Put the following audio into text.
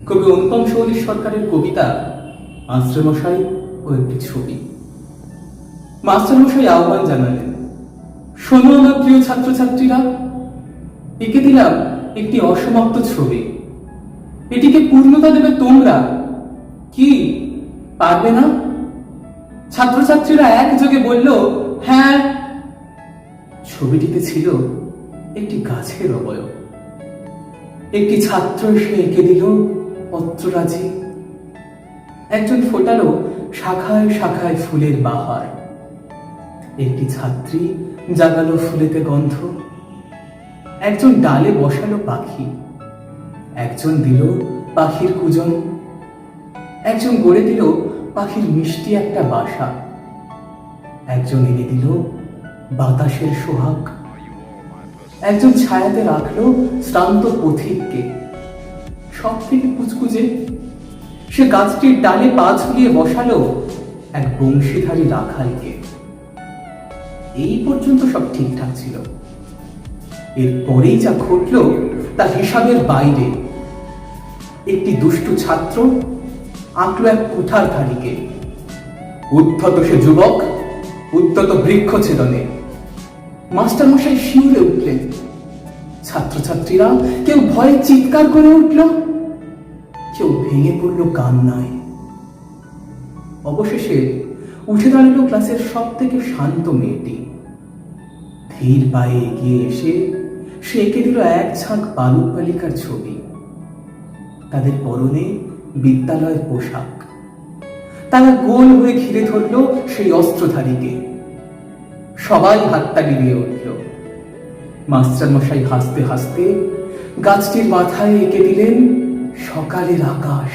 কবি অনুপম সৌরী সরকারের কবিতা, মাস্টারমশাই ও একটি ছবি। মাস্টারমশাই আহ্বান জানালেন, শোনো আমার প্রিয় ছাত্রছাত্রীরা, এঁকে দিলাম একটি অসমাপ্ত ছবি। এটিকে পূর্ণতা দেবে তোমরা, কি, পারবে না? ছাত্রছাত্রীরা একযোগে বলল হ্যাঁ। ছবিটিতে ছিল একটি গাছের অবয়ব। একটি ছাত্র এসে এঁকে দিল পত্ররাজি। একজন ফোটালো শাখায় শাখায় ফুলের বাহার। একটি ছাত্রী জাগালো ফুলেতে গন্ধ। একজন ডালে বসালো পাখি। একজন দিল পাখির কুজন। একজন গড়ে দিল পাখির মিষ্টি একটা বাসা। একজন এনে দিল বাতাসের সোহাগ। একজন ছায়াতে রাখল শ্রান্ত পথিককে। সব থেকে কুচকুচে। সে গাছটির ডালে পা ঝুলিয়ে বসালো এক বংশীধারী রাখালকে। এই পর্যন্ত সব ঠিকঠাক ছিল। এরপরেই যা ঘটলো তা হিসাবের বাইরে। একটি দুষ্টু ছাত্র আঁকলো এক কুঠার ধারীকে। উদ্ধত সে যুবক উদ্যত বৃক্ষ ছেদনে মাস্টারমশাই শিউরে উঠলেন। ছাত্রছাত্রীরা কেউ ভয়ে চিৎকার করে উঠল। কেউ ভেঙে পড়ল কান্নায়। অবশেষে উঠে দাঁড়াল ক্লাসের সব থেকে শান্ত মেয়েটি। ধীর পায়ে এগিয়ে এসে সে এঁকে দিল এক ঝাঁক বালক বালিকার ছবি। তাদের পরনে বিদ্যালয়ের পোশাক। তারা গোল হয়ে ঘিরে ধরল সেই অস্ত্রধারীকে। সবাই হাততালি দিয়ে উঠল। মাস্টার মশাই হাসতে হাসতে গাছটির মাথায় এঁকে দিলেন সকালের আকাশ।